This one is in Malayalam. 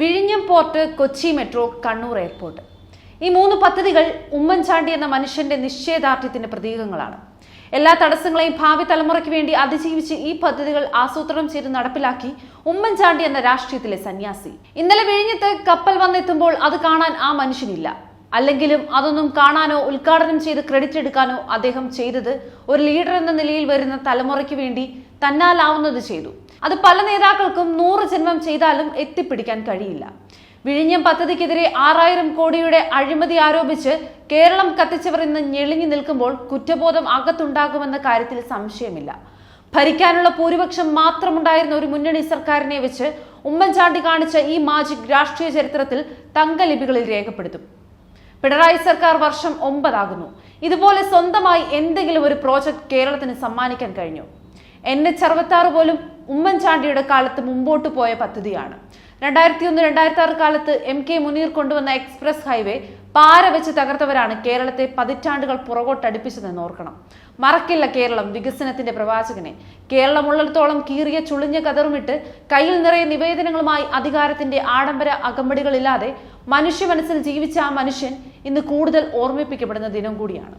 വിഴിഞ്ഞം port Kochi metro Kannur airport. ഈ മൂന്ന് പദ്ധതികൾ ഉമ്മൻചാണ്ടി എന്ന മനുഷ്യന്റെ നിശ്ചയദാർഢ്യത്തിന്റെ പ്രതീകങ്ങളാണ്. എല്ലാ തടസ്സങ്ങളെയും ഭാവി തലമുറയ്ക്ക് വേണ്ടി അതിജീവിച്ച് ഈ പദ്ധതികൾ ആസൂത്രണം ചെയ്ത് നടപ്പിലാക്കി ഉമ്മൻചാണ്ടി എന്ന രാഷ്ട്രീയത്തിലെ സന്യാസി. ഇന്നലെ വിഴിഞ്ഞത്ത് കപ്പൽ വന്നെത്തുമ്പോൾ അത് കാണാൻ ആ മനുഷ്യനില്ല. അല്ലെങ്കിലും അതൊന്നും കാണാനോ ഉദ്ഘാടനം ചെയ്ത് ക്രെഡിറ്റ് എടുക്കാനോ അദ്ദേഹം ചെയ്തത് ഒരു ലീഡർ എന്ന നിലയിൽ വരുന്ന തലമുറയ്ക്ക് വേണ്ടി തന്നാലാവുന്നത് ചെയ്തു. അത് പല നേതാക്കൾക്കും നൂറ് ജന്മം ചെയ്താലും എത്തിപ്പിടിക്കാൻ കഴിയില്ല. വിഴിഞ്ഞം പദ്ധതിക്കെതിരെ ആറായിരം കോടിയുടെ അഴിമതി ആരോപിച്ച് കേരളം കത്തിച്ചവർ ഇന്ന് ഞെളിഞ്ഞു നിൽക്കുമ്പോൾ കുറ്റബോധം അകത്തുണ്ടാകുമെന്ന കാര്യത്തിൽ സംശയമില്ല. ഭരിക്കാനുള്ള ഭൂരിപക്ഷം മാത്രമുണ്ടായിരുന്ന ഒരു മുന്നണി സർക്കാരിനെ വെച്ച് ഉമ്മൻചാണ്ടി കാണിച്ച ഈ മാജിക് രാഷ്ട്രീയ ചരിത്രത്തിൽ തങ്കലിപികളിൽ രേഖപ്പെടുത്തും. പിണറായി സർക്കാർ വർഷം ഒമ്പതാകുന്നു. ഇതുപോലെ സ്വന്തമായി എന്തെങ്കിലും ഒരു പ്രോജക്റ്റ് കേരളത്തിന് സമ്മാനിക്കാൻ കഴിഞ്ഞു. എൻ എച്ച് അറുപത്താറ് പോലും ഉമ്മൻചാണ്ടിയുടെ കാലത്ത് മുമ്പോട്ട് പോയ പദ്ധതിയാണ്. രണ്ടായിരത്തി ഒന്ന് രണ്ടായിരത്തി ആറ് കാലത്ത് എം കെ മുനീർ കൊണ്ടുവന്ന എക്സ്പ്രസ് ഹൈവേ പാര വെച്ച് തകർത്തവരാണ് കേരളത്തെ പതിറ്റാണ്ടുകൾ പുറകോട്ടടുപ്പിച്ചതെന്ന് ഓർക്കണം. മറക്കില്ല കേരളം വികസനത്തിന്റെ പ്രവാചകനെ. കേരളമുള്ളിടത്തോളം കീറിയ ചുളിഞ്ഞ കതറുമിട്ട് കയ്യിൽ നിറയെ നിവേദനങ്ങളുമായി അധികാരത്തിന്റെ ആഡംബര അകമ്പടികളില്ലാതെ മനുഷ്യ മനസ്സിൽ ജീവിച്ച ആ മനുഷ്യൻ ഇന്ന് കൂടുതൽ ഓർമ്മിപ്പിക്കപ്പെടുന്ന ദിനം കൂടിയാണ്.